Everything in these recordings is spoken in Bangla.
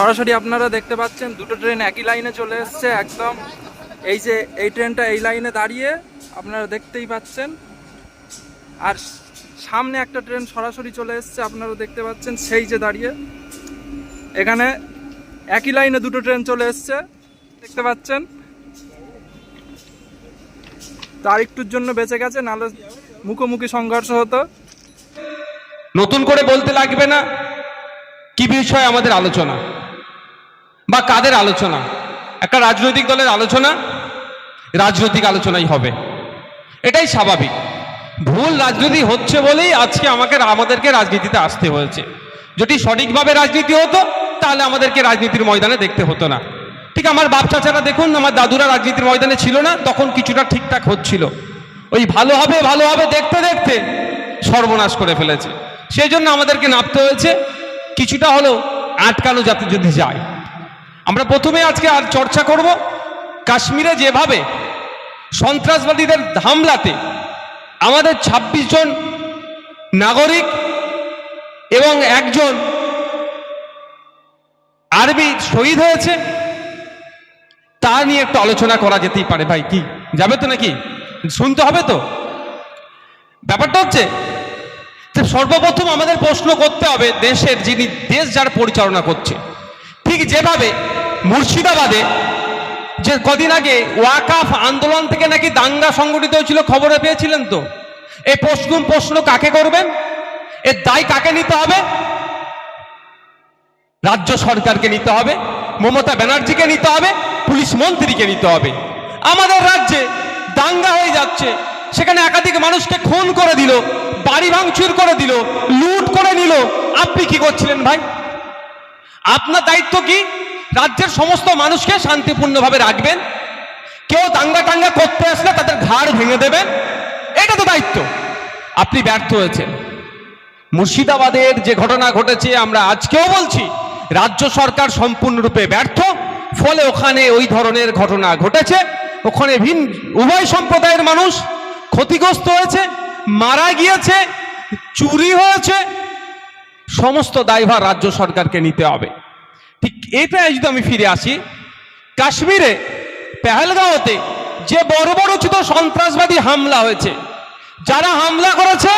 সরাসরি আপনারা দেখতে পাচ্ছেন দুটো ট্রেন একই লাইনে চলে এসছে একদম। এই যে এই ট্রেনটা এই লাইনে দাঁড়িয়ে আপনারা দেখতেই পাচ্ছেন। আর সামনে একটা ট্রেন সরাসরি চলে এসছে, আপনারা দেখতে পাচ্ছেন সেই যে দাঁড়িয়ে। এখানে একই লাইনে দুটো ট্রেন চলে এসছে, দেখতে পাচ্ছেন। তার একটুর জন্য বেঁচে গেছে, নাহলে মুখোমুখি সংঘর্ষ হতো। নতুন করে বলতে লাগবে না কি বিষয়ে আমাদের আলোচনা? বা কাদের আলোচনা? একটা রাজনৈতিক দলের আলোচনা, রাজনৈতিক আলোচনাই হবে। এটাই স্বাভাবিক। ভুল রাজনীতি হচ্ছে বলেই আজকে আমাকে আমাদেরকে রাজনীতিতে আসতে হয়েছে। যদি সঠিকভাবে রাজনীতি হতো, তাহলে আমাদেরকে রাজনীতির ময়দানে দেখতে হতো না। ঠিক আমার বাপ চাচারা দেখুন, আমার দাদুরা রাজনীতির ময়দানে ছিল না, তখন কিছুটা ঠিকঠাক হচ্ছিল। ওই ভালো হবে ভালো হবে দেখতে দেখতে সর্বনাশ করে ফেলেছে। সেই জন্য আমাদেরকে নামতে হয়েছে। কিছুটা হলেও আটকানো যাতে যদি যায়। আমরা প্রথমে আজকে আর চর্চা করব কাশ্মীরে যেভাবে সন্ত্রাসবাদীদের হামলাতে আমাদের ২৬ জন নাগরিক এবং একজন আরবি শহীদ হয়েছে, তা নিয়ে একটু আলোচনা করা যেতেই পারে ভাই, কি? যাবে তো নাকি? শুনতে হবে তো? ব্যাপারটা হচ্ছে যে সর্বপ্রথম আমাদের প্রশ্ন করতে হবে দেশের যিনি দেশ যার পরিচালনা করছে। ঠিক যেভাবে মুর্শিদাবাদে যে কদিন আগে ওয়াকাফ আন্দোলন থেকে নাকি দাঙ্গা সংগঠিত হয়েছিল, খবরে পেয়েছিলেন তো? এই প্রশ্ন প্রশ্ন কাকে করবেন? এর দায় কাকে নিতে হবে? রাজ্য সরকারকে নিতে হবে, মমতা ব্যানার্জিকে নিতে হবে, পুলিশ মন্ত্রীকে নিতে হবে। আমাদের রাজ্যে দাঙ্গা হয়ে যাচ্ছে। সেখানে একাধিক মানুষকে খুন করে দিল, বাড়ি ভাঙচুর করে দিল, লুট করে নিল। আপনি কি করছিলেন ভাই? আপনার দায়িত্ব কি? রাজ্যের সমস্ত মানুষকে শান্তিপূর্ণভাবে রাখবেন। কেউ দাঙ্গা টাঙ্গা করতে আসলে তাদের ঘাড় ভেঙে দেবেন। এটা তো দায়িত্ব। আপনি ব্যর্থ হয়েছেন। মুর্শিদাবাদের যে ঘটনা ঘটেছে আমরা আজকেও বলছি, রাজ্য সরকার সম্পূর্ণরূপে ব্যর্থ। ফলে ওখানে ওই ধরনের ঘটনা ঘটেছে। ওখানে ভিন উভয় সম্প্রদায়ের মানুষ ক্ষতিগ্রস্ত হয়েছে, মারা গিয়েছে, চুরি হয়েছে। সমস্ত দায়ভার রাজ্য সরকারকে নিতে হবে। এটাই যদি আমি ফিরে আসি, কাশ্মীরে, পেহেলগাঁওতে যে বড় বড় ছোট সন্ত্রাসবাদী হামলা হয়েছে, যারা হামলা করেছে,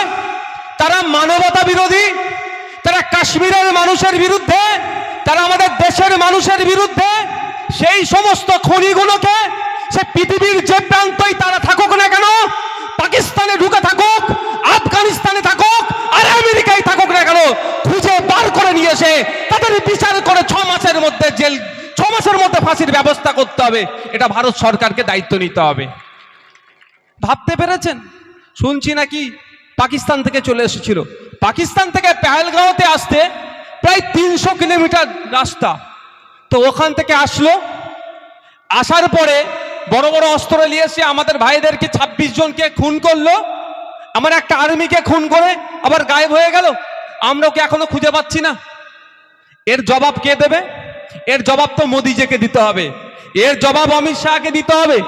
তারা মানবতা বিরোধী, তারা কাশ্মীরের মানুষের বিরুদ্ধে, তারা আমাদের দেশের মানুষের বিরুদ্ধে, সেই সমস্ত খনিগুলোকে সে পৃথিবীর যে প্রান্তই তারা থাকুক না কেন, পাকিস্তানে ঢুকে থাকুক, আফগানিস্তানে থাকুক আর আমেরিকায় থাকুক না কেন খুঁজে এসে তাদের বিচার করে ছ মাসের মধ্যে জেল, ছ মাসের মধ্যে ফাঁসির ব্যবস্থা করতে হবে। এটা ভারত সরকারকে দায়িত্ব নিতে হবে। ভাবতে পেরেছেন? শুনছি নাকি পাকিস্তান থেকে চলে এসেছিল। পাকিস্তান থেকে পেহেলগাঁওতে আসতে প্রায় তিনশো কিলোমিটার রাস্তা। তো ওখান থেকে আসলো। আসার পরে বড় বড় অস্ত্র নিয়ে এসে আমাদের ভাইদেরকে ২৬ জনকে খুন করল। আমার একটা আর্মিকে খুন করে আবার গায়েব হয়ে গেল। আমরা ওকে এখনও খুঁজে পাচ্ছি না। এর জবাব কে দেবে? এর জবাব তো মোদিজিকে দিতে হবে। এর জবাব অমিত শাহকে দিতে হবে।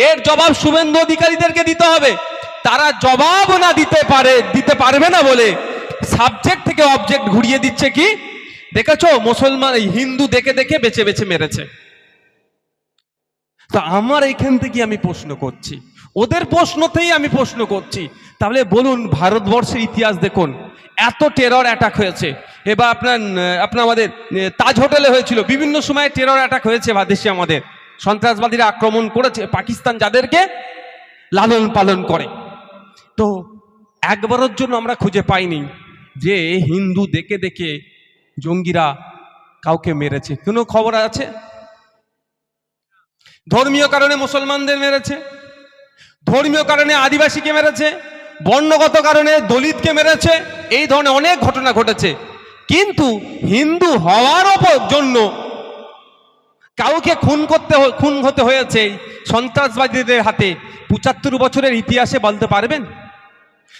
এর জবাব শুভেন্দু অধিকারীদেরকে দিতে হবে। তারা জবাব না দিতে পারে, দিতে পারবে না বলে সাবজেক্ট থেকে অবজেক্ট ঘুরিয়ে দিচ্ছে কি? দেখেছ? মুসলমান হিন্দু দেখে দেখে বেছে বেছে মেরেছে। তো আমার এখান থেকে আমি প্রশ্ন করছি। ওদের প্রশ্নতেই আমি প্রশ্ন করছি। তাহলে বলুন, ভারতবর্ষের ইতিহাস দেখুন। এত টেরর অ্যাটাক হয়েছে। এবার আপনার আপনার আমাদের তাজ হোটেলে হয়েছিল। বিভিন্ন সময় টেরর অ্যাটাক হয়েছে বা দেশে আমাদের। সন্ত্রাসবাদীরা আক্রমণ করেছে। পাকিস্তান যাদেরকে লালন পালন করে। তো একবারের জন্য আমরা খুঁজে পাইনি যে হিন্দু দেখে দেখে জঙ্গিরা কাউকে মেরেছে। কোনো খবর আছে? ধর্মীয় কারণে মুসলমানদের মেরেছে। ধর্মীয় কারণে আদিবাসীকে মেরেছে। বর্ণগত কারণে দলিতকে মেরেছে। এই ধরনের অনেক ঘটনা ঘটেছে। কিন্তু হিন্দু হওয়ার জন্য কাউকে খুন করতে খুন হতে হয়েছে সন্ত্রাসবাদীদের হাতে। পঁচাত্তর বছরের ইতিহাসে বলতে পারবেন?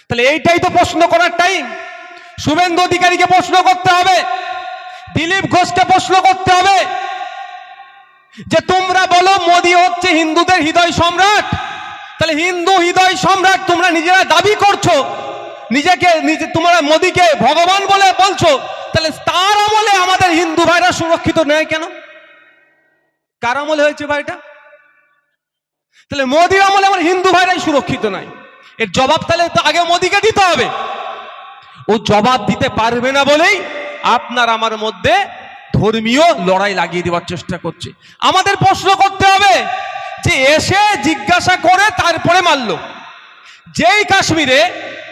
তাহলে এইটাই তো প্রশ্ন করার টাইম শুভেন্দু অধিকারীকে প্রশ্ন করতে হবে। দিলীপ ঘোষকে প্রশ্ন করতে হবে যে, তোমরা বলো মোদী হচ্ছে হিন্দুদের হৃদয় সম্রাট? তাহলে হিন্দু হৃদয় সম্রাট তোমরা নিজেরা দাবি করছ। নিজেকে, নিজে, তোমরা মোদীকে ভগবান বলে বলছো। তাহলে তার আমলে আমাদের হিন্দু ভাইরা সুরক্ষিত নেয় কেন? কার আমলে হয়েছে ভাইটা? তাহলে মোদির আমলে আমার হিন্দু ভাইরাই সুরক্ষিত নাই। এর জবাব তাহলে আগে মোদিকে দিতে হবে। ও জবাব দিতে পারবে না বলেই আপনার আমার মধ্যে ধর্মীয় লড়াই লাগিয়ে দেওয়ার চেষ্টা করছে। আমাদের প্রশ্ন করতে হবে যে এসে জিজ্ঞাসা করে তারপরে মারলো। যেই কাশ্মীরে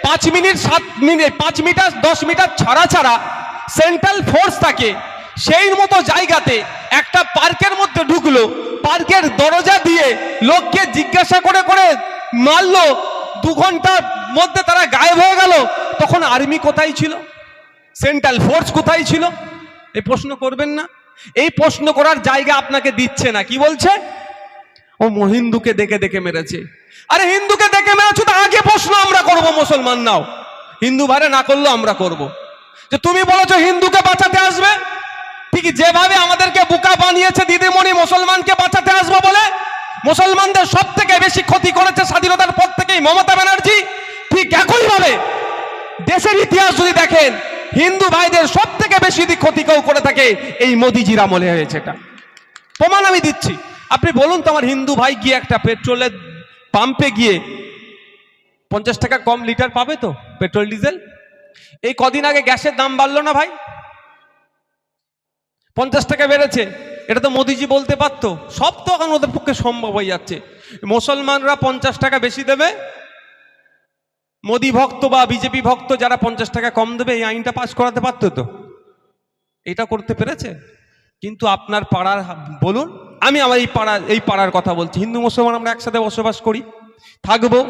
পাঁচ মিনিট সাত মিনিট, পাঁচ মিটার, দশ মিটার ছাড়া ছাড়া সেন্ট্রাল ফোর্স থাকে সেই মতো জায়গাতে একটা পার্কের মধ্যে ঢুকলো। পার্কের দরজা দিয়ে লোককে জিজ্ঞাসা করে করে মারলো। দু ঘণ্টার মধ্যে তারা গায়েব হয়ে গেল। তখন আর্মি কোথায় ছিল? সেন্ট্রাল ফোর্স কোথায় ছিল? এই প্রশ্ন করবেন না। এই প্রশ্ন করার জায়গা আপনাকে দিচ্ছে না। কি বলছে? ও হিন্দুকে দেখে দেখে মেরেছে। আরে হিন্দুকে দেখে মেরেছো তো আগে প্রশ্ন আমরা করব, মুসলমান নাও। হিন্দু ভাইরা না করলেও আমরা করব। যে তুমি বলেছ হিন্দুকে বাঁচাতে আসবে? ঠিক যেভাবে আমাদেরকে বুকা বানিয়েছে দিদিমণি মুসলমানকে বাঁচাতে আসব বলে, মুসলমানদের সব থেকে বেশি ক্ষতি করেছে স্বাধীনতার পর থেকেই মমতা ব্যানার্জি, ঠিক একইভাবে দেশের ইতিহাস যদি দেখেন, হিন্দু ভাইদের সব থেকে বেশি যদি ক্ষতি কেউ করে থাকে, এই মোদিজির আমলে হয়েছে এটা। প্রমাণ আমি দিচ্ছি। আপনি বলুন তো আমার হিন্দু ভাই গিয়ে একটা পেট্রোলের পাম্পে গিয়ে পঞ্চাশ টাকা কম লিটার পাবে তো? Petrol diesel? এই কদিন আগে গ্যাসের দাম বাড়লো না ভাই? পঞ্চাশ টাকা বেড়েছে। এটা তো মোদিজি বলতে পারতো। সব তো এখন ওদের পক্ষে সম্ভব হয়ে যাচ্ছে। মুসলমানরা পঞ্চাশ টাকা বেশি দেবে। মোদি ভক্ত বা বিজেপি ভক্ত যারা পঞ্চাশ টাকা কম দেবে, এই আইনটা পাশ করাতে পারতো তো? এটা করতে পেরেছে? কিন্তু আপনার পাড়ার বলুন, আমি আমার এই পাড়ার এই পাড়ার কথা বলছি। হিন্দু মুসলমান আমরা একসাথে বসবাস করি, থাকব।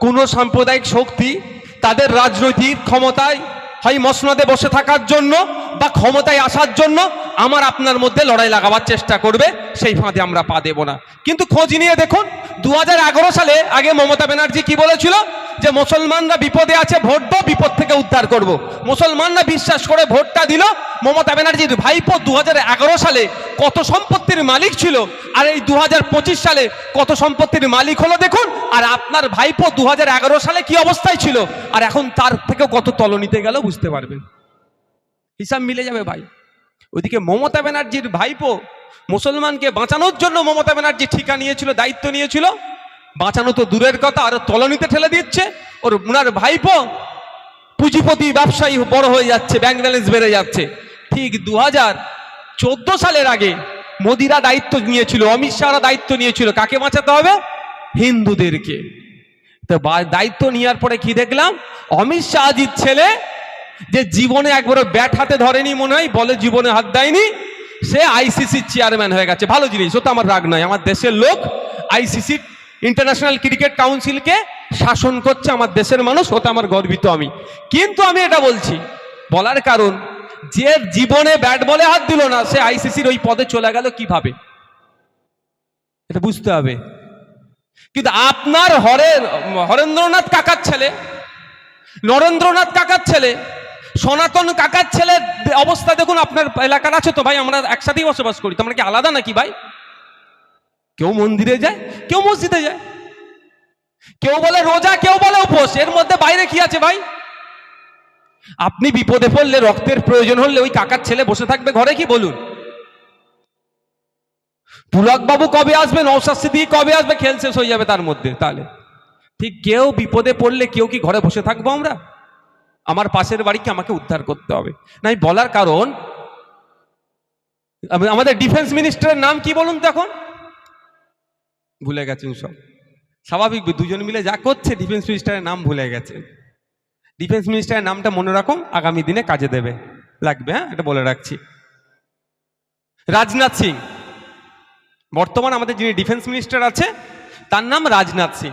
কোনো সাম্প্রদায়িক শক্তি তাদের রাজনৈতিক ক্ষমতায়, হয় মসনদে বসে থাকার জন্য বা ক্ষমতায় আসার জন্য আমার আপনার মধ্যে লড়াই লাগাবার চেষ্টা করবে, সেই ফাঁদে আমরা পা দেব না। কিন্তু খোঁজ নিয়ে দেখুন, দু হাজার এগারো সালে আগে মমতা ব্যানার্জি কি বলেছিল? যে মুসলমানরা বিপদে আছে ভোট দাও বিপদ থেকে উদ্ধার করব। মুসলমানরা বিশ্বাস করে ভোটটা দিল। মমতা ব্যানার্জির ভাইপো দু হাজার এগারো সালে কত সম্পত্তির মালিক ছিল, আর এই দু হাজার পঁচিশ সালে কত সম্পত্তির মালিক হলো দেখুন, আর আপনার ভাইপো দু হাজার এগারো সালে কি অবস্থায় ছিল, আর এখন তার থেকে কত তলনিতে গেল বুঝতে পারবেন। হিসাব মিলে যাবে ভাই। ওইদিকে মমতা ব্যানার্জির ভাইপো মুসলমানকে বাঁচানোর জন্য মমতা ব্যানার্জি ঠিকা নিয়েছিল, দায়িত্ব নিয়েছিল। বাঁচানো তো দূরের কথা, আর তলনিতে ঠেলে দিচ্ছে। ওর উনার ভাইপো পুঁজিপতি ব্যবসায়ী বড় হয়ে যাচ্ছে ব্যাংক ব্যালেন্স বেড়ে যাচ্ছে। ঠিক দু হাজার চোদ্দ সালের আগে মোদিরা দায়িত্ব নিয়েছিল, অমিত শাহরা দায়িত্ব নিয়েছিল। কাকে বাঁচাতে হবে? হিন্দুদেরকে। তো দায়িত্ব নেওয়ার পরে কি দেখলাম? অমিত শাহজির ছেলে যে জীবনে একবারে ব্যাট হাতে ধরেনি মনে হয়, বলে জীবনে হাত দেয়নি, সে আইসিসির চেয়ারম্যান হয়ে গেছে। ভালো জিনিস ও তো আমার রাগ নয় আমার দেশের লোক আইসিসি ইন্টারন্যাশনাল ক্রিকেট কাউন্সিলকে শাসন করছে আমার দেশের মানুষ ওটা আমার গর্বিত আমি। কিন্তু আমি এটা বলছি, বলার কারণ, যে জীবনে ব্যাট বলে হাত দিল না, সে আইসিসির ওই পদে চলে গেল কীভাবে? এটা বুঝতে হবে। কিন্তু আপনার হরে হরেন্দ্রনাথ কাকার ছেলে, নরেন্দ্রনাথ কাকার ছেলে, সনাতন কাকার ছেলের অবস্থা দেখুন, আপনার এলাকার আছে তো ভাই, আমরা একসাথেই বসবাস করি, তোমরা কি আলাদা নাকি ভাই? কেউ মন্দিরে যায়, কেউ মসজিদে যায়। কেউ বলে রোজা, কেউ বলে উপোস। এর মধ্যে বাইরে কি আছে ভাই? আপনি বিপদে পড়লে, রক্তের প্রয়োজন হলে ওই কাকার ছেলে বসে থাকবে ঘরে কি বলুন? বাবু কবে আসবে নৌশাদ সিদ্দিকি কবে আসবে, খেল শেষ হয়ে যাবে তার মধ্যে তাহলে। ঠিক কেউ বিপদে পড়লে কেউ কি ঘরে বসে থাকব আমরা? আমার পাশের বাড়িকে আমাকে উদ্ধার করতে হবে। নাই বলার কারণ আমাদের ডিফেন্স মিনিস্টারের নাম কি বলুন তো এখন? ভুলে গেছেন সব। স্বাভাবিক দুজন মিলে যা করছে ডিফেন্স মিনিস্টারের নাম ভুলে গেছেন ডিফেন্স মিনিস্টারের নামটা মনে রাখুন আগামী দিনে কাজে দেবে। লাগবে হ্যাঁ? এটা বলে রাখছি। রাজনাথ সিং। বর্তমান আমাদের যিনি ডিফেন্স মিনিস্টার আছে, তার নাম রাজনাথ সিং।